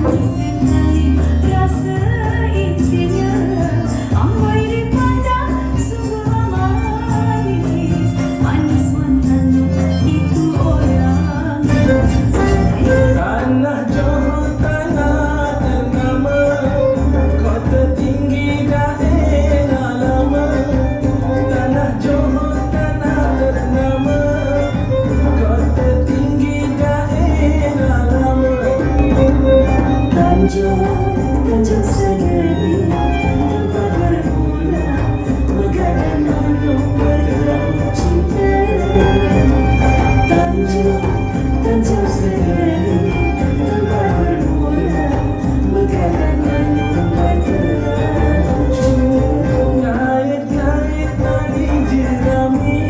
Thank you. berkunjung Kunjung Tanpa Tanjung, Tanjung Tanpa jerami jerami